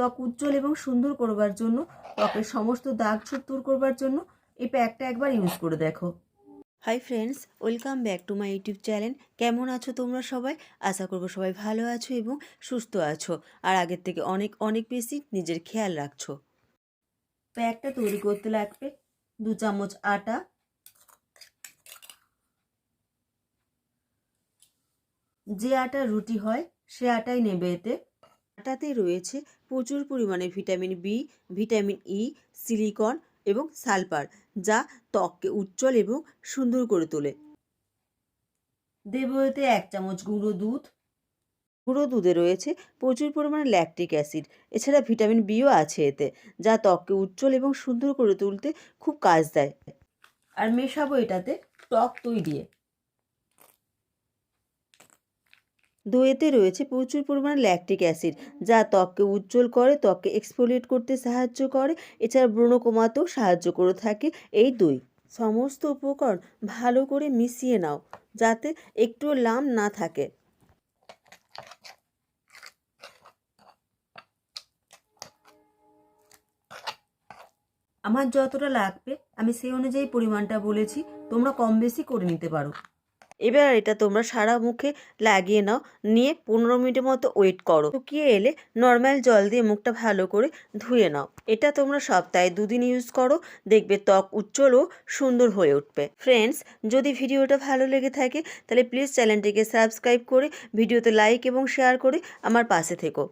ত্বক উজ্জ্বল এবং সুন্দর করবার জন্য ত্বকের সমস্ত দাগ ছোপ দূর করবার জন্য এই প্যাকটা একবার ইউজ করে দেখো। Hi friends welcome back to my YouTube channel কেমন আছো তোমরা সবাই? আশা করব সবাই ভালো আছো এবং সুস্থ আছো। আর আগের থেকে অনেক অনেক বেশি নিজের খেয়াল রাখছো। প্যাকটা তৈরি করতে লাগবে দু চামচ আটা। যে আটা রুটি হয় সে আটাই নেবে এতে। আটাতে রয়েছে প্রচুর পরিমাণে vitamin B vitamin E silicon এবং সালফার, যা ত্বককে উজ্জ্বল এবং সুন্দর করে তোলে। দেব এতে এক চামচ গুঁড়ো দুধ। গুঁড়ো দুধে রয়েছে প্রচুর পরিমাণে ল্যাকটিক অ্যাসিড এছাড়া ভিটামিন বিও আছে এতে, যা ত্বককে উজ্জ্বল এবং সুন্দর করে তুলতে খুব কাজ দেয়। আর মেশাবো এটাতে টক দিয়ে। দইয়েতে রয়েছে প্রচুর পরিমাণে ল্যাকটিক অ্যাসিড যা ত্বককে উজ্জ্বল করে, ত্বককে এক্সফোলিয়েট করতে সাহায্য করে। এছাড়া ব্রণ কমাতেও সাহায্য করে থাকে এই দই। সমস্ত উপকরণ ভালো করে মিশিয়ে নাও, যাতে একটু লাম না থাকে। আমার যতটা লাগবে, আমি সেই অনুযায়ী পরিমাণটা বলেছি, তোমরা কম বেশি করে নিতে পারো। এবার এটা তোমরা সারা মুখে লাগিয়ে নাও। নিয়ে পনেরো মিনিটের মতো ওয়েট করো। শুকিয়ে এলে নর্মাল জল দিয়ে মুখটা ভালো করে ধুয়ে নাও। এটা তোমরা সপ্তাহে দুদিন ইউজ করো। দেখবে ত্বক উজ্জ্বল ও সুন্দর হয়ে উঠবে। ফ্রেন্ডস যদি ভিডিওটা ভালো লেগে থাকে, তাহলে প্লিজ চ্যানেলটিকে সাবস্ক্রাইব করে, ভিডিওতে লাইক এবং শেয়ার করে আমার পাশে থেকো।